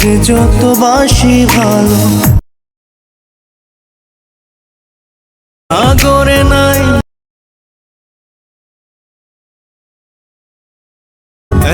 তোকে যত বাসি ভালো। সাগরে নাই।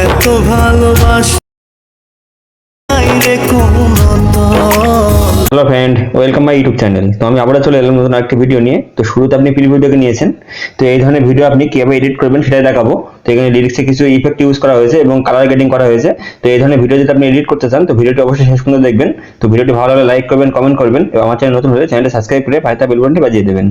এত ভালোবাসা hello friend welcome my YouTube channel তো আমি আবারও চলে এলাম নতুন একটা ভিডিও নিয়ে। তো শুরুতে আপনি প্রি ভিডিওকে নিয়েছেন। তো এই ধরনের ভিডিও আপনি কীভাবে এডিট করবেন সেটাই দেখাবো। তো এখানে লিরিক্সে কিছু ইফেক্ট ইউজ করা হয়েছে এবং কালার গ্রেডিং করা হয়েছে। তো এই ধরনের ভিডিও যদি আপনি এডিট করতে চান, তো ভিডিওটি অবশ্যই শেষ পর্যন্ত দেখবেন। তো ভিডিওটি ভালো লাগলে লাইক করবেন কমেন্ট করবেন এবং আমার চ্যানেল নতুন হলে চ্যানেলটা সাবস্ক্রাইব করে পায়তা বেল বাটনটি বাজিয়ে দেবেন।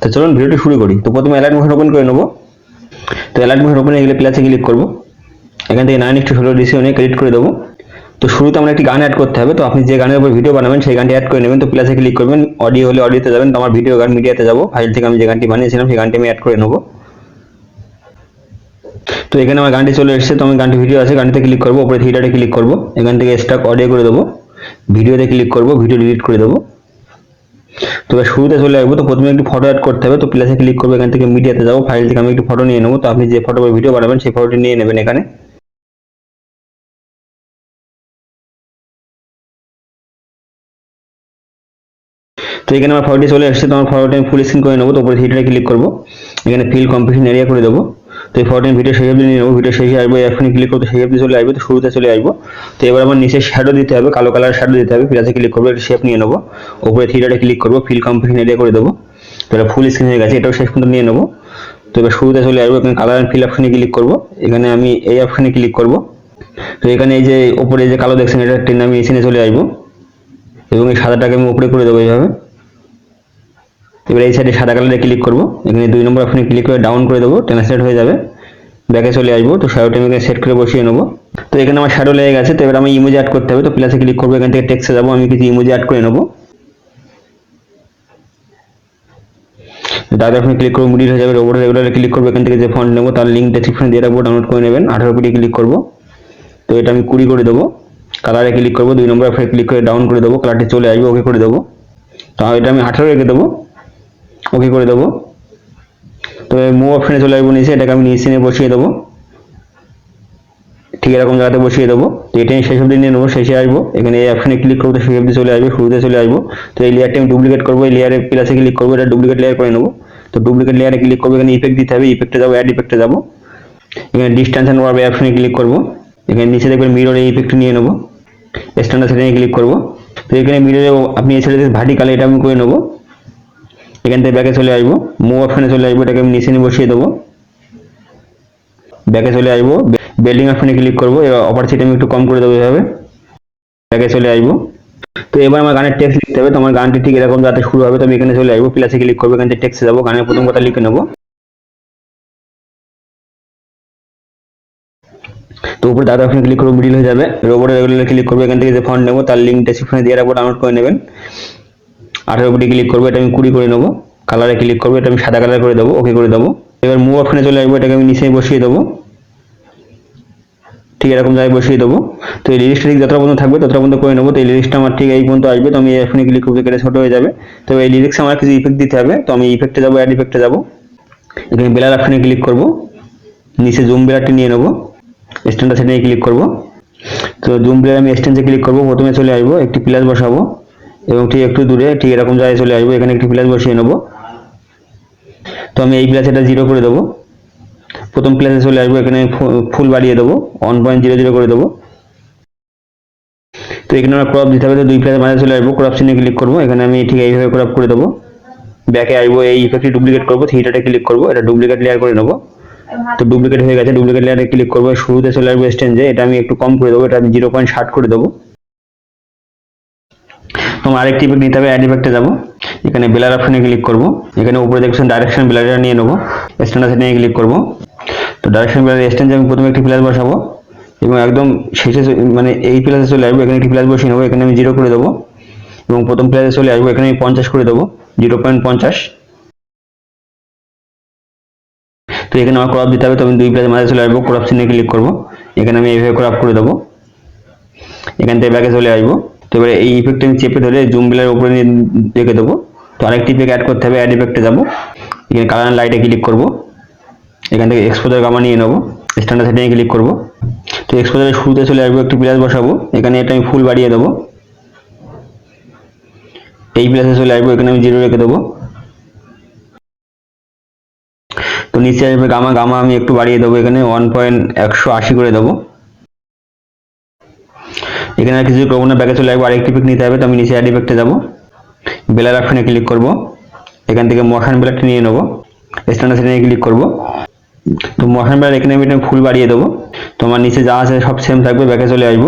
তো চলুন ভিডিওটি শুরু করি। তো প্রথমে অ্যালার্ট মোশন ওপেন করে নেব। তো অ্যালার্ট মোশন ওপেন গেলে প্লাসে ক্লিক করব। এখান থেকে নাইন একটু ষোলো ডিসি নিয়ে ক্রেডিট করে দেবো। তো শুরুতে আমরা একটি গান অ্যাড করতে হবে। তো আপনি যে গানের উপর ভিডিও বানাবেন, সেই গানটি অ্যাড করে নেবেন। তো প্লাসে ক্লিক করবেন। অডিও হলে অডিওতে যাবেন। তো আমার ভিডিও গান মিডিয়াতে যাব। ফাইল থেকে আমি যে গানটি বানিয়েছিলাম, সেই গানটি আমি অ্যাড করে নেব। তো এখানে আমার গানটি চলে এসেছে, তো আমি গানটি ভিডিও আছে, গানটিতে ক্লিক করব, উপরে থিয়েটারে ক্লিক করব, এখান থেকে স্টাক অডিও করে দেবো ভিডিওতে ক্লিক করব ভিডিও ডিলিট করে দেবো। তো এবার শুরুতে চলে আসব, তো প্রথমে একটি ফটো অ্যাড করতে হবে, তো প্লাসে ক্লিক করব, এখান থেকে মিডিয়াতে যাব ফাইল থেকে আমি একটি ফটো নিয়ে নেব, তো আপনি যে ফটো বা ভিডিও বানাবেন, সেই ফটোটি নিয়ে নেবেন এখানে। তো এখানে আমার ফটোটি চলে এসেছে তো আমার ফটোটি আমি ফুল স্ক্রিন করে নেব, তো উপরে থিয়েটারে ক্লিক করব, এখানে ফিল কম্পিটিশন এরিয়া করে দেবো। তো এই ফটোটি ভিডিও সেই অবধি নিয়ে নেব ভিডিও শেষে আসব, এখনই ক্লিক করতে সেই অবধি চলে আসব, তো শুরুতে চলে আসব। তো এবার আমার নিচে শ্যাডো দিতে হবে, কালো কালার শ্যাডো দিতে হবে প্লাসে ক্লিক করব একটা শেপ নিয়ে নেব। ওপরে থিয়েটারে ক্লিক করব ফিল কম্পিটিশন এরিয়া করে দেবো। তো এটা ফুল স্ক্রিন হয়ে গেছে, এটাও শেষ পর্যন্ত নিয়ে নেব। তো এবার শুরুতে চলে আসব, এখানে কালার অ্যান্ড ফিল অপশনে ক্লিক করব। এখানে আমি এই অপশনে ক্লিক করব। তো এখানে এই যে উপরে যে কালো দেখছেন, এটা টেনে আমি এসে চলে আসব। এবং এই সাদাটাকে আমি উপরে করে দেবো এইভাবে। এবার এই সাইডে সাদা কালারে ক্লিক করব। এখানে দুই নম্বর অপশনে ক্লিক করে ডাউন করে দেবো ট্রান্সলেট হয়ে যাবে। ব্যাকে চলে আসব, তো শ্যাডোটা আমি এখানে সেট করে বসিয়ে নেব। তো এখানে আমার শ্যাডো লেগে গেছে তো এবার আমি ইমোজি অ্যাড করতে হবে, তো প্লাসে ক্লিক করব, এখান থেকে টেক্সে যাব, আমি কিছু ইমোজি অ্যাড করে নেব। আপনি ক্লিক করব মিডিল হয়ে যাবে রোবট রেগুলারে ক্লিক করব, এখান থেকে যে ফন্ট নেব, তার লিঙ্ক ডেসক্রিপশনে দিয়ে রাখব ডাউনলোড করে নেবেন। আঠারো কোটি ক্লিক করব। তো এটা আমি কুড়ি করে দেবো। কালারে ক্লিক করব, দুই নম্বর অপশনে ক্লিক করে ডাউন করে দেবো কালারটি চলে আসবে ওকে করে দেবো। তো এটা আমি আঠারো রেখে দেবো। ওকে করে দেবো। তো মুভ অপশনে চলে আসব নিচে, এটাকে আমি নিচে নিয়ে বসিয়ে দেবো। ঠিক এরকম জায়গাতে বসিয়ে দেবো। তো এটা আমি শেষ অবধি নিয়ে নেব, শেষে আসব। এখানে এই অপশনে ক্লিক করব শেষ অবধি চলে আসবে, শুরুতে চলে আসব। তো এই লেয়ারটি আমি ডুপ্লিকেট করব, এই লেয়ারে প্লাসে ক্লিক করব, এটা ডুপ্লিকেট লেয়ার করে নেব। তো ডুপ্লিকেট লেয়ারে ক্লিক করব, এখানে ইফেক্ট দিতে হবে ইফেক্টে যাব অ্যাড ইফেক্টে যাব। এখানে ডিস্টেন্স অ্যান্ড ওয়ার অপশনে ক্লিক করব। এখানে নিচে দেখবেন মিরর এই ইফেক্ট নিয়ে নেব। স্ট্যান্ডার্ড সেটিংয়ে ক্লিক করব। তো এখানে মিররে আপনি এই সাইডে ভার্টিকাল এটা আমি করে নেব। এখান থেকে ব্যাকে চলে আসব। মুভ অপশনে চলে আসব, এটাকে আমি নিচে নিয়ে বসিয়ে দেবো। ব্যাকে চলে আসব বেল্ডিং অপশনে ক্লিক করব, এবার অপারচিটি আমি একটু কম করে দেবো এভাবে। ব্যাকে চলে আসব। তো এবার আমার গানের টেক্সট লিখতে হবে তোমার গানটি ঠিক এরকম যাতে শুরু হবে, তো আমি এখানে চলে আসব প্লাসে ক্লিক করব, এখান থেকে টেক্সটে যাব গানের প্রথম কথা লিখে নেব। তো উপরে দাদা অপশনে ক্লিক করব মিডিল হয়ে যাবে। রোবটে রেগুলার ক্লিক করব, এখান থেকে যে ফন্ট নেব, তার লিঙ্ক ডেসক্রিপশনে দিয়ে রাখব ডাউনলোড করে নেবেন। আঠারো কোটি ক্লিক করব, এটা আমি কুড়ি করে নেব। কালারে ক্লিক করব, এটা আমি সাদা কালার করে দেবো ওকে করে দেবো। এবার মুভ অপশনে চলে আসব, এটাকে আমি নিচে বসিয়ে দেবো। ঠিক এরকম জায়গায় বসিয়ে দেবো। তো এই লিরিক্সটা ঠিক যতটা পর্যন্ত থাকবে, ততটা পর্যন্ত করে নেব। তো এই লিরিক্সটা আমার ঠিক এই পর্যন্ত আসবে, তো আমি এখানে ক্লিক করব কেটে ছোটো হয়ে যাবে। তো এই লিরিক্স আমার কিছু ইফেক্ট দিতে হবে, তো আমি ইফেক্টে যাব অ্যাড ইফেক্টে যাব। এখানে বেলার অপশনে ক্লিক করব। নিচে জুম বেলারটি নিয়ে নেব। স্ট্যান্ডার্ড সেটিংয়ে ক্লিক করব। তো জুম বেলার আমি স্ট্যান্ডে ক্লিক করব, প্রথমে চলে আসব, একটি প্লাস বসাবো। এবং ঠিক একটু দূরে, ঠিক এরকম জায়গায় চলে আসব, এখানে একটি প্লাস বসিয়ে নেব। তো আমি এই প্লাস এটা জিরো করে দেবো। প্রথম প্লেসে চলে আসব, এখানে ফুল বাড়িয়ে দেবো ওয়ান পয়েন্ট জিরো জিরো করে দেবো। তো এখানে আমার ক্রপ দিতে হবে, তো দুই প্লেসের মাঝে চলে আসব। ক্রপ চিহ্নে ক্লিক করব, এখানে আমি ঠিক এইভাবে ক্রপ করে দেবো। ব্যাকে আসব, এই ইফেক্টটি ডুপ্লিকেট করব থিয়েটারে ক্লিক করব, এটা ডুপ্লিকেট লেয়ার করে নেব। তো ডুপ্লিকেট হয়ে গেছে ডুপ্লিকেট লেয়ারে ক্লিক করব। শুরুতে চলে আসব স্টেঞ্জে এটা আমি একটু কম করে দেবো, এটা আমি জিরো পয়েন্ট ষাট করে দেবো। তোমার আরেকটি ইফেক্ট নিতে হবে অ্যাড ইফেক্টে যাব। এখানে বেলার অপশনে ক্লিক করব। এখানে উপরে দেখছেন ডাইরেকশন বেলারটা নিয়ে নেব। স্ট্যান্ডার্ড সেটিংয়ে ক্লিক করব। তো ডাইরেকশন বেলার স্ট্যান্ডে আমি প্রথমে একটি প্লাস বসাবো এবং একদম শেষে মানে এই প্লাসে চলে আসব, এখানে একটি প্লাস বসিয়ে নেব, এখানে আমি জিরো করে দেবো। এবং প্রথম প্লাসে চলে আসব, এখানে আমি পঞ্চাশ করে দেবো জিরো পয়েন্ট পঞ্চাশ। তো এখানে আমার ক্রপ দিতে হবে, তো আমি দুই প্লাসের মাঝে চলে আসব ক্রপ চিহ্নে ক্লিক করব। এখানে আমি এইভাবে ক্রপ করে দেবো। এখান থেকে ব্যাকে চলে আসব। তো এবারে এই ইফেক্ট আমি চেপে ধরে জুম বেলার উপরে নিয়ে রেখে দেবো। তো আরেকটি ইফেক্ট অ্যাড করতে হবে অ্যাড ইফেক্টে যাব। এখানে কালার লাইটে ক্লিক করব। এখান থেকে এক্সপোজার গামা নিয়ে নেব। স্ট্যান্ডার্ড সেটিংয়ে ক্লিক করব। তো এক্সপোজারের শুরুতে চলে আসব, একটি প্লাস বসাবো। এখানে এটা আমি ফুল বাড়িয়ে দেবো। এই প্লাসে চলে আসব, এখানে আমি জিরো রেখে দেবো। তো নিচে আসবে গামা গামা আমি একটু বাড়িয়ে দেবো। এখানে ওয়ান পয়েন্ট একশো আশি করে দেবো। এখানে কিছু করব না ব্যাগে চলে আসব, আরেকটি পিক নিতে হবে, তো আমি নিচে অ্যাড ইফেক্টে যাব। বেলার অপশনে ক্লিক করব। এখান থেকে মোশন বেলারটি নিয়ে নেব। স্ট্যান্ডার্ড সেটিংয়ে ক্লিক করব। তো মোশন বেলার এখানে আমি ফুল বাড়িয়ে দেবো। তো আমার নিচে যা আছে সব সেম থাকবে ব্যাকে চলে আসব।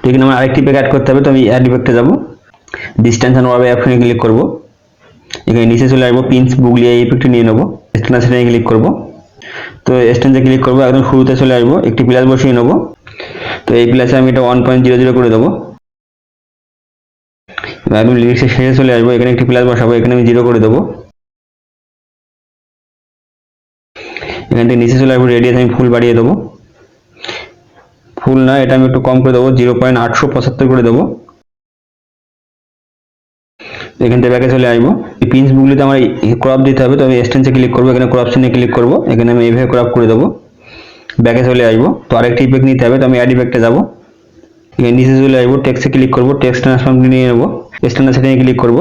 তো এখানে আমার আরেকটি প্যাক অ্যাড করতে হবে, তো আমি অ্যাড ইফেক্টে যাব। ডিস্টেন্স অ্যান্ড ওয়াবে অপশনে ক্লিক করব। এখানে নিচে চলে আসব পিন্স বুগলিয়া এই ইফেক্টটি নিয়ে নেব। স্ট্যান্ডার্ড সেটিংয়ে ক্লিক করব। তো স্ট্যান্ডে ক্লিক করব, একদম শুরুতে চলে আসব, একটি প্লাস বসিয়ে নেব। তো এই প্লাসে আমি এটা ওয়ান পয়েন্ট জিরো জিরো করে দেবো। একদম লিরিক্সের শেষে চলে আসব, এখানে একটি প্লাস বসাবো, এখানে আমি জিরো করে দেবো। এখান থেকে নিচে চলে আসব রেডিয়াস আমি ফুল বাড়িয়ে দেবো। ফুল না, এটা আমি একটু কম করে দেবো জিরো পয়েন্ট আটশো পঁচাত্তর করে দেবো। এখান থেকে ব্যাকে চলে আসব। এই পিন্স বুকগুলিতে আমার ক্রপ দিতে হবে, তো আমি এক্সটেন্সে ক্লিক করব, এখানে ক্রপশনে ক্লিক করব, এখানে আমি এইভাবে ক্রপ করে দেবো। ব্যাকে চলে আসব। তো আরেকটি ইফেক্ট নিতে হবে, তো আমি অ্যাড ইফেক্টে যাব। নিচে চলে আসব টেক্সটে ক্লিক করব টেক্সট ট্রান্সফর্ম নিয়ে নেব। স্ট্যান্ডার্ড সেটিংয়ে ক্লিক করব।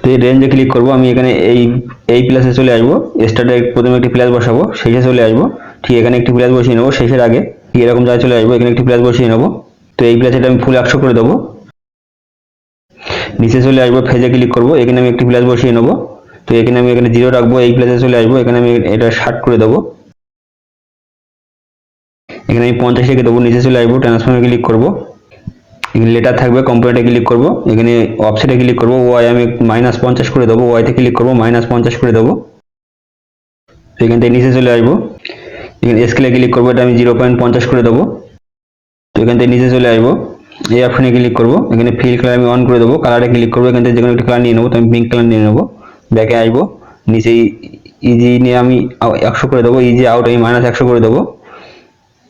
তো এই রেঞ্জে ক্লিক করব, আমি এখানে এই এই প্লাসে চলে আসব। স্টার্টে প্রথমে একটি প্লাস বসাবো, শেষে চলে আসব। ঠিক এখানে একটি প্লাস বসিয়ে নেব, শেষের আগে। এরকম যা চলে আসব, এখানে একটি প্লাস বসিয়ে নেব। তো এই প্লাসে আমি ফুল একশো করে দেবো। নিচে চলে আসব ফেজে ক্লিক করব, এখানে আমি একটি প্লাস বসিয়ে নেব। তো এখানে আমি এখানে জিরো রাখব, এই প্লাসে চলে আসব, এখানে আমি এটা ষাট করে দেবো। এখানে আমি পঞ্চাশ রেখে দেবো, নিচে চলে আসব ট্রান্সফর্মে ক্লিক করব। এখানে লেটার থাকবে কম্পিউটারে ক্লিক করব। এখানে অফসেটে ক্লিক করব ওয়াই আমি মাইনাস পঞ্চাশ করে দেবো ওয়াইতে ক্লিক করব মাইনাস পঞ্চাশ করে দেবো। এখান থেকে নিচে চলে আসব। এখানে স্কেলে ক্লিক করব, এটা আমি জিরো পয়েন্ট পঞ্চাশ করে দেবো। তো এখান থেকে নিচে চলে আসব। এই অপশনে ক্লিক করব। এখানে ফিল কালার আমি অন করে দেবো কালারে ক্লিক করব। এখান থেকে যে কোনো একটা কালার নিয়ে নেব, তো আমি পিঙ্ক কালার নিয়ে নেব। ব্যাকে আসব, নিচে ইজি নিয়ে আমি একশো করে দেবো ইজি আউট আমি মাইনাস একশো করে দেবো।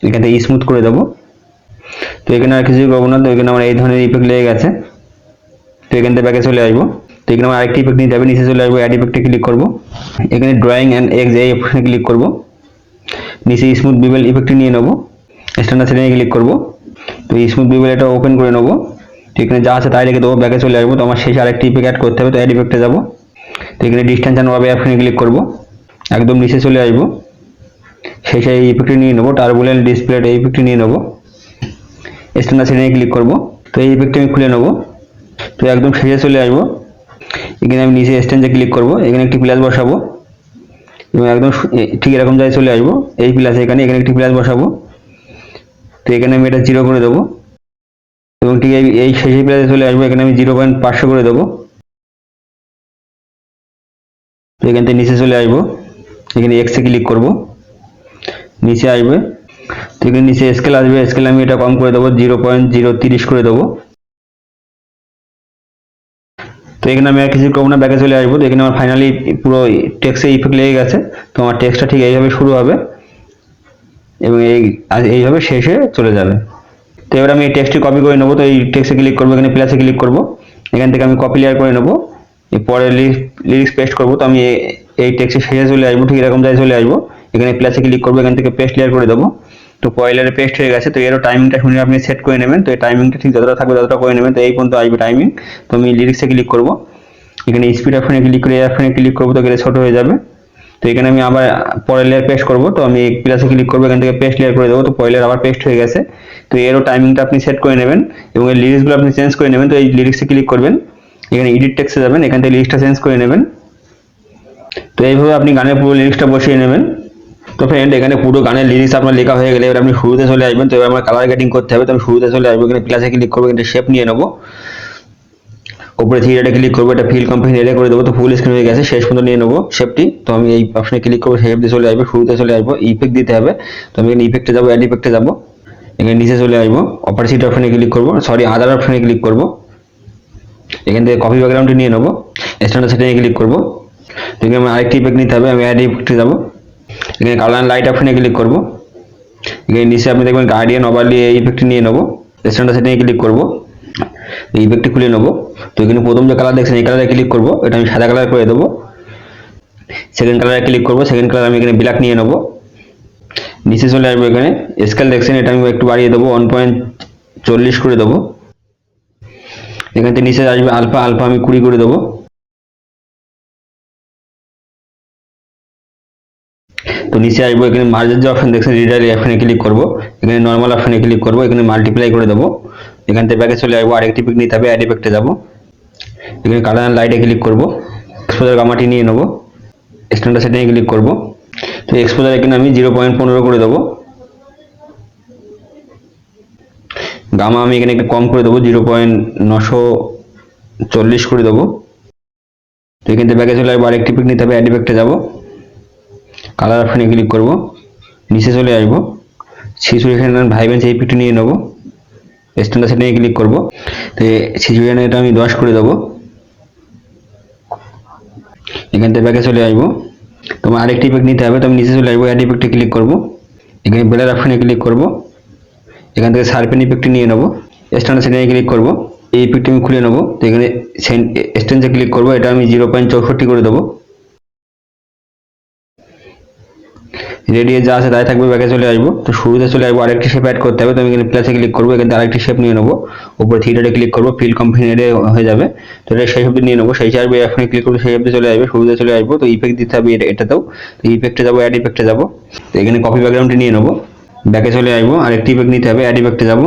এখান স্মুথ করে দেবো। তো এখানে আর কিছুই করব না। তো এখানে আমার এই ধরনের ইফেক্ট লেগে গেছে। তো এখান থেকে ব্যাকে চলে আসব। তো এখানে আমার আরেকটি ইফেক্ট নিতে হবে। নিচে চলে আসব অ্যাড ইফেক্টে ক্লিক করব। এখানে ড্রয়িং অ্যান্ড এক্স এই অপশনে ক্লিক করব। নিচে স্মুথ বিবেল ইফেক্টটি নিয়ে নেব। স্ট্যান্ডার্ড সেটিংয়ে ক্লিক করব। তো স্মুথ বিবেল এটা ওপেন করে নেব। তো এখানে যা আছে তাই রেখে দেবো। ব্যাকে চলে আসব। তো আমার শেষে আরেকটি ইফেক্ট অ্যাড করতে হবে। তো অ্যাড ইফেক্টে যাব। তো এখানে ডিস্টেন্স অ্যান্ড ওয়াবে অপশনে ক্লিক করব। একদম নিচে চলে আসব। শেষে এই ইফেক্টটি নিয়ে নেব টার্বুলেন্ট ডিসপ্লে এই ইফেক্টটি নিয়ে নেব। স্ট্যান্ডার্ড সেটিংয়ে ক্লিক করব, তো এই ইফেক্টটি আমি খুলে নেব। তো একদম শেষে চলে আসব। এখানে আমি নিচে স্ট্যান্ডে ক্লিক করব, এখানে একটি প্লাস বসাবো। এবং একদম ঠিক এরকম জায়গায় চলে আসব, এই প্লাস এখানে এখানে একটি প্লাস বসাবো। তো এখানে আমি এটা জিরো করে দেবো। এবং ঠিক এই এই শেষে প্লাসে চলে আসব, এখানে আমি জিরো পয়েন্ট পাঁচশো করে দেবো। তো এখান থেকে নিচে চলে আসব। এখানে এক্সে ক্লিক করব। নিচে আসবে। তো এখানে নিচে স্কেল আসবে স্কেল আমি এটা কম করে দেবো জিরো পয়েন্ট জিরো তিরিশ করে দেবো। তো এখানে আমি আর কিছু করব না ব্যাকে চলে আসব। তো এখানে আমার ফাইনালি পুরো টেক্সে ইফেক্ট লেগে গেছে, তো আমার টেক্সটটা ঠিক এইভাবে শুরু হবে এবং এই এইভাবে শেষে চলে যাবে। তো এবার আমি এই টেক্সটটি কপি করে নেব, তো এই টেক্সে ক্লিক করব, এখানে প্লাসে ক্লিক করব। এখান থেকে আমি কপি লেয়ার করে নেব। পরে লিরিক্স পেস্ট করব, তো আমি এই টেক্সটে শেষে চলে আসব, ঠিক এরকম জায়গায় চলে আসব। এখানে প্লাসে ক্লিক করব, এখান থেকে পেস্ট লেয়ার করে দেবো। তো পয়লারে পেস্ট হয়ে গেছে, তো এরও টাইমিংটা শুনে আপনি সেট করে নেবেন। তো এই টাইমিংটা ঠিক যতটা থাকবে ততটা করে নেবেন। তো এই পর্যন্ত আসবে টাইমিং তো আমি লিরিক্সে ক্লিক করব। এখানে স্পিড অপশনে ক্লিক করে এয়ার অপশনে ক্লিক করব, তো এখানে ছোট হয়ে যাবে। তো এখানে আমি আবার পরের লেয়ার পেস্ট করব। তো আমি প্লাসে ক্লিক করব, এখান থেকে পেস্ট লেয়ার করে দেবো। তো পয়লার আবার পেস্ট হয়ে গেছে। তো এরও টাইমিংটা আপনি সেট করে নেবেন এবং এই লিরিক্সগুলো আপনি চেঞ্জ করে নেবেন। তো এই লিরিক্সে ক্লিক করবেন। এখানে এডিট টেক্সে যাবেন। এখান থেকে লিরিক্সটা চেঞ্জ করে নেবেন। তো এইভাবে আপনি গানের পুরো লিরিক্সটা বসিয়ে নেবেন। তো ফ্রেন্ড এখানে পুরো গানের লিরিক্স আপনার লেখা হয়ে গেলে, এবার আপনি শুরুতে চলে আসবেন, তো এবার আমার কালার গ্রেডিং করতে হবে, তো আমি শুরুতে চলে আসব, এখানে প্লাসে ক্লিক করব, এখানে শেপ নিয়ে নেব। উপরে ডটে ক্লিক করব এটা ফিল কম্পানি এরিয়া করে দেবো, তো ফুল স্ক্রিন হয়ে গেছে, শেষ পর্যন্ত নিয়ে নেব শেপটি তো আমি এই অপশনে ক্লিক করব শেপ দিয়ে চলে আসব, শুরুতে চলে আসব ইফেক্ট দিতে হবে। তো আমি এখানে ইফেক্টে যাব অ্যাড ইফেক্টে যাব, এখানে নিচে চলে আসব অপারেসিটি অপশনে ক্লিক করব সরি আদার অপশনে ক্লিক করব। এখান থেকে কপি ব্যাকগ্রাউন্ডটি নিয়ে নেব স্ট্যান্ডার্ড সেটিংয়ে ক্লিক করব। এখানে আমার আরেকটি ইফেক্ট নিতে হবে, আমি অ্যাড ইফেক্টে যাব। এখানে কালার লাইট অপশনে ক্লিক করব। এখানে নিচে আপনি দেখবেন গার্ডিয়ান ওভারলি এই ইফেক্টটি নিয়ে নেব। স্ট্যান্ডার্ড সেটিংয়ে ক্লিক করব। এই ইফেক্টটি খুলে নেব। তো এখানে প্রথম যে কালার দেখছেন, এই কালারে ক্লিক করব। এটা আমি সাদা কালার করে দেবো। সেকেন্ড কালারে ক্লিক করব। সেকেন্ড কালার আমি এখানে ব্ল্যাক নিয়ে নেব। নিচে চলে আসব এখানে। স্কেল দেখছেন, এটা আমি একটু বাড়িয়ে দেবো। ওয়ান পয়েন্ট চল্লিশ করে দেবো। এখান থেকে নিচে আসবে আলফা আলফা আমি কুড়ি করে দেবো। তো নিচে আসব, এখানে মার্জের যে অপশন দেখছেন রিডার অপশনে ক্লিক করব। এখানে নর্মাল অপশনে ক্লিক করব, এখানে মাল্টিপ্লাই করে দেবো। এখান থেকে ব্যাকে চলে আসব, আরেকটি পিক নিতে হবে অ্যাড ইফেক্টে যাব। এখানে কালার লাইটে ক্লিক করব এক্সপোজার গামাটি নিয়ে নেব স্ট্যান্ডার্ড সেটিংয়ে ক্লিক করব। তো এক্সপোজার এখানে আমি জিরো পয়েন্ট পনেরো করে দেবো। গামা আমি এখানে একটু কম করে দেবো জিরো পয়েন্ট নশো চল্লিশ করে দেবো। তো এখান থেকে ব্যাকে চলে আসব, আরেকটি পিক নিতে হবে অ্যাড ইফেক্টে যাব। কালার অপশানে ক্লিক করব। নিচে চলে আসব। শিশু এখানে ভাইবেন্স এই পিকটি নিয়ে নেব। স্ট্যান্ডার্ড সেটিংয়ে ক্লিক করব। তো এখানে এটা আমি দশ করে দেবো। এখান থেকে ব্যাকে চলে আসব। তোমার আরেকটি ইফেক্ট নিতে হবে, তো আমি নিচে চলে আসব। অ্যাড ইফেক্টে ক্লিক করব। এখানে বেলার অপশানে ক্লিক করব। এখান থেকে সার্পেন ইফেক্টটি নিয়ে নেব। স্ট্যান্ডার্ড সেটিংয়ে ক্লিক করব। এই ইফেক্টটি আমি খুলে নেব। তো এখানে স্ট্যান্ডে ক্লিক করব। এটা আমি জিরো পয়েন্ট চৌষট্টি করে দেবো। রেডিয়ে যা আছে তাই থাকবে ব্যাকে চলে আসব। তো শুরুতে চলে আসব, আরেকটি শেপ অ্যাড করতে হবে। তো আমি এখানে প্লাসে ক্লিক করব, এখানে আরেকটি শেপ নিয়ে নেব। উপরে থিয়েটারে ক্লিক করব ফিল কম্পিনি হয়ে যাবে। তো এটা সেই শব্দ নিয়ে নেব। সেই আসবে এখনই ক্লিক করব, সেই শব্দে চলে আসবে। শুরুতে চলে আসব, তো ইফেক্ট দিতে হবে এটা এটাতেও। তো ইফেক্টে যাব অ্যাড ইফেক্টে যাব। তো এখানে কপি ব্যাকগ্রাউন্ডটি নিয়ে নেব। ব্যাকে চলে আসব, আরেকটি ইফেক্ট নিতে হবে অ্যাড ইফেক্টে যাব।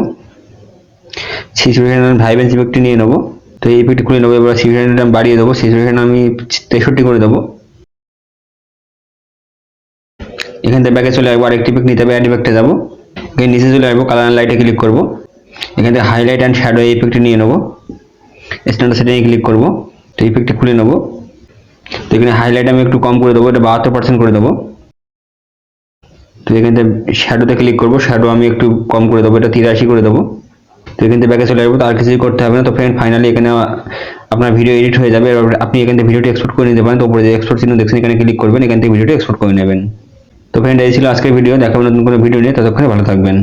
সিচুয়েশন ভাইবেন্স ইফেক্টটি নিয়ে নেব। তো এই ইফেক্ট খুলে নেব, এবার সিচুয়েশনটা বাড়িয়ে দেবো। সিচুয়েশন আমি তেষট্টি করে দেবো। এখান থেকে ব্যাকে চলে আসব, আরেকটি পিক নিতে হবে অ্যাড ইফেক্টে যাব। এখানে নিচে চলে আসব কালার লাইটে ক্লিক করব। এখান থেকে হাইলাইট অ্যান্ড শ্যাডো এই ইফেক্টটি নিয়ে নেব। স্ট্যান্ডার্ড সেটিংয়ে ক্লিক করব, তো ইফেক্টটি খুলে নেব। তো এখানে হাইলাইট আমি একটু কম করে দেবো, এটা বাহাত্তর পার্সেন্ট করে দেবো। তো এখান থেকে শ্যাডোতে ক্লিক করব শ্যাডো আমি একটু কম করে দেবো, এটা তিরাশি করে দেবো। তো এখান থেকে ব্যাকে চলে আসব, তো আর কিছুই করতে হবে না। তো ফ্রেন্ড ফাইনালি এখানে আপনার ভিডিও এডিট হয়ে যাবে আপনি এখান থেকে ভিডিওটি এক্সপোর্ট করে নিতে পারেন। তো উপরে যে এক্সপোর্ট চিহ্ন দেখছেন, এখানে ক্লিক করবেন, এখান থেকে ভিডিওটি এক্সপোর্ট করে নেবেন। তো ফ্রেন্ড এই ছিল আজকের ভিডিও দেখাবো নতুন কোনো ভিডিও নিয়ে। ততক্ষণে ভালো থাকবেন।